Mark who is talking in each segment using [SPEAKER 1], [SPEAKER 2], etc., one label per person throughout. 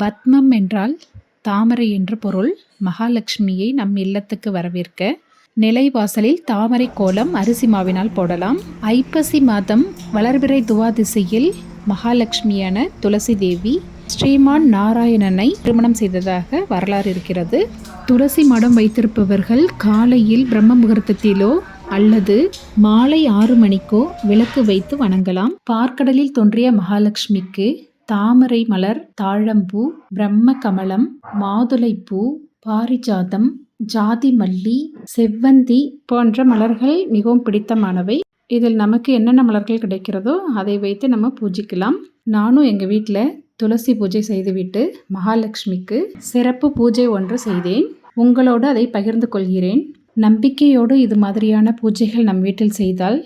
[SPEAKER 1] பத்மம் என்றால் தாமரை என்று பொருள். மகாலட்சுமியை நம் இல்லத்துக்கு வரவேற்க. நிலைவாசலில் தாமரை கோலம் அரிசி மாவினால் போடலாம். ஐப்பசி மாதம் வளர்பிறை துவாதிசையில் மகாலட்சுமியான துளசி தேவி ஸ்ரீமான் நாராயணனை திருமணம் செய்ததாக வரலாறு இருக்கிறது. துளசி மடம் வைத்திருப்பவர்கள் காலையில் பிரம்ம முகூர்த்தத்திலோ அல்லது மாலை ஆறு மணிக்கோ விளக்கு வைத்து வணங்கலாம். பார்க்கடலில் தோன்றிய மகாலட்சுமிக்கு தாமரை மலர் தாழம்பூ பிரம்ம கமலம் மாதுளைப்பூ பாரிஜாதம் ஜாதி மல்லி செவ்வந்தி போன்ற மலர்கள் மிகவும் பிடித்தமானவை. இதில் நமக்கு என்னென்ன மலர்கள் கிடைக்கிறதோ அதை வைத்து நம்ம பூஜிக்கலாம். நானும் எங்கள் வீட்டில் துளசி பூஜை செய்துவிட்டு மகாலட்சுமிக்கு சிறப்பு பூஜை ஒன்று செய்தேன். உங்களோடு அதை பகிர்ந்து கொள்கிறேன். நம்பிக்கையோடு இது மாதிரியான பூஜைகள் நம் வீட்டில் செய்தால்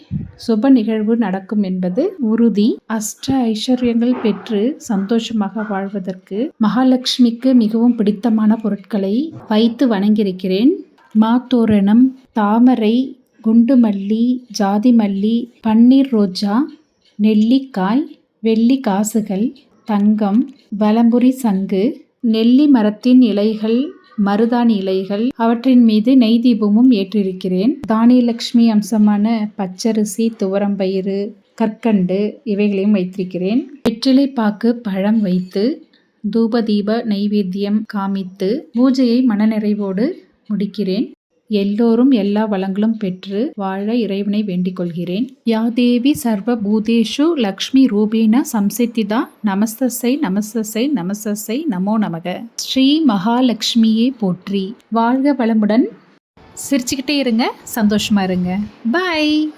[SPEAKER 1] சுப நிகழ்வு நடக்கும் என்பது உறுதி. அஷ்ட ஐஸ்வர்யங்கள் பெற்று சந்தோஷமாக வாழ்வதற்கு மகாலட்சுமிக்கு மிகவும் பிடித்தமான பொருட்களை வைத்து வணங்கியிருக்கிறேன். மாத்தோரணம் தாமரை குண்டுமல்லி ஜாதி மல்லி பன்னீர் ரோஜா நெல்லிக்காய் வெள்ளி காசுகள் தங்கம் வலம்புரி சங்கு நெல்லி மரத்தின் இலைகள் மருதாணி இலைகள் அவற்றின் மீது நெய் தீபமும் ஏற்றிருக்கிறேன். தானியலட்சுமி அம்சமான பச்சரிசி துவரம்பயிறு கற்கண்டு இவைகளையும் வைத்திருக்கிறேன். வெற்றிலை பாக்கு பழம் வைத்து தூப தீப நைவேத்தியம் காமித்து பூஜையை மனநிறைவோடு முடிக்கிறேன். எல்லோரும் எல்லா வளங்களும் பெற்று வாழ இறைவனை வேண்டிக் கொள்கிறேன். யாதேவி சர்வ பூதேஷு லக்ஷ்மி ரூபேண சம்சித்திதா நமஸ்தசை நமஸ்தசை நமஸ்தசை நமோ நமக. ஸ்ரீ மகாலட்சுமியே போற்றி. வாழ்க வளமுடன். சிரிச்சுக்கிட்டே இருங்க சந்தோஷமா இருங்க. பாய்